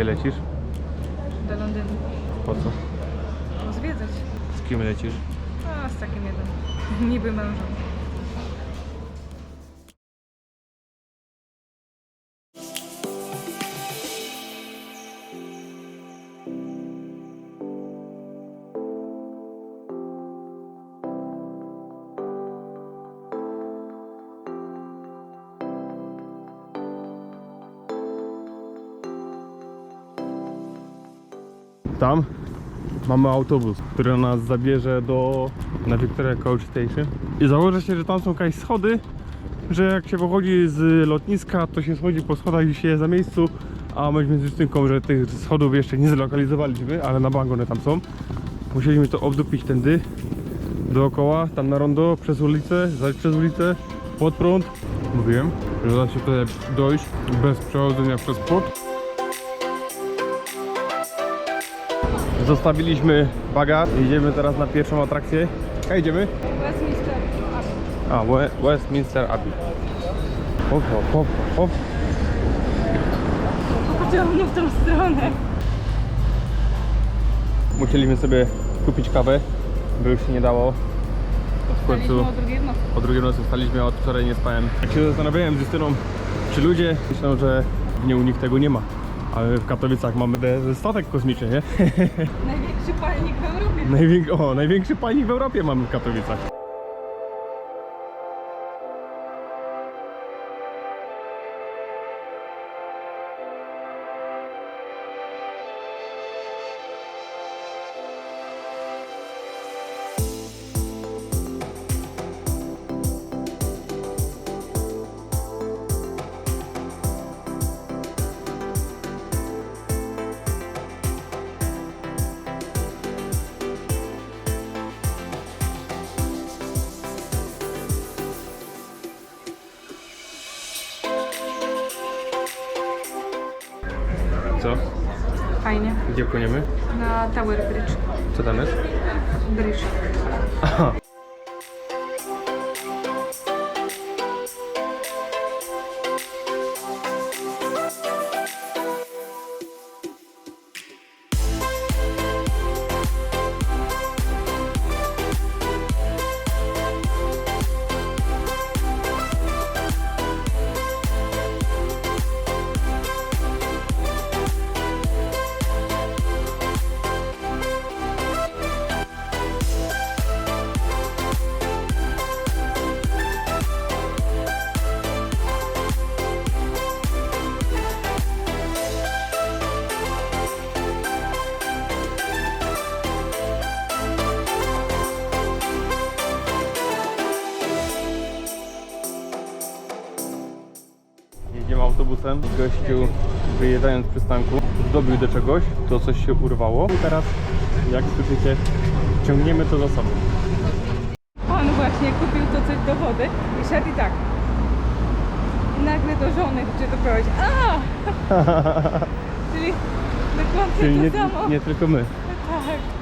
Gdzie lecisz? Do Londynu. Po co? Pozwiedzać. Z kim lecisz? A, z takim jednym. Niby mężem. Tam mamy autobus, który nas zabierze do na Victoria Coach Station. I założę się, że tam są jakieś schody, że jak się wychodzi z lotniska, to się schodzi po schodach i się jest na miejscu. A myśmy z Justynką, że tych schodów jeszcze nie zlokalizowaliśmy, ale na bank one tam są. Musieliśmy to obdupić tędy, dookoła, tam na rondo, przez ulicę, zajść przez ulicę, pod prąd. Mówiłem, że da się tutaj dojść bez przechodzenia przez płot. Zostawiliśmy bagaż. Idziemy teraz na pierwszą atrakcję. A idziemy? Westminster. A, We- Westminster Abbey. Hop, hop, hop, hop. Popatrzyłam w tą stronę. Musieliśmy sobie kupić kawę, bo już się nie dało. W końcu o drugiej w nocy. o drugiej nocy wstaliśmy, a od wczoraj nie spałem. Jak się zastanawiałem z Justyną, czy ludzie myślą, że nie u nich tego nie ma. Ale w Katowicach mamy statek kosmiczny, nie? Największy palnik w Europie. Najwięk- o, największy palnik w Europie mamy w Katowicach. Co? Fajnie. Gdzie płyniemy? Na Tower Bridge. Co tam jest? Bridge. Aha. Autobusem. Gościu wyjeżdżając z przystanku zdobił do czegoś, to coś się urwało. I teraz, jak słyszycie, ciągniemy to za sobą. Pan właśnie kupił to coś do wody i szedł i tak. I nagle do żony czy to powiedzieć. A! Czyli dokładnie Czyli to nie, samo. nie tylko my. Tak.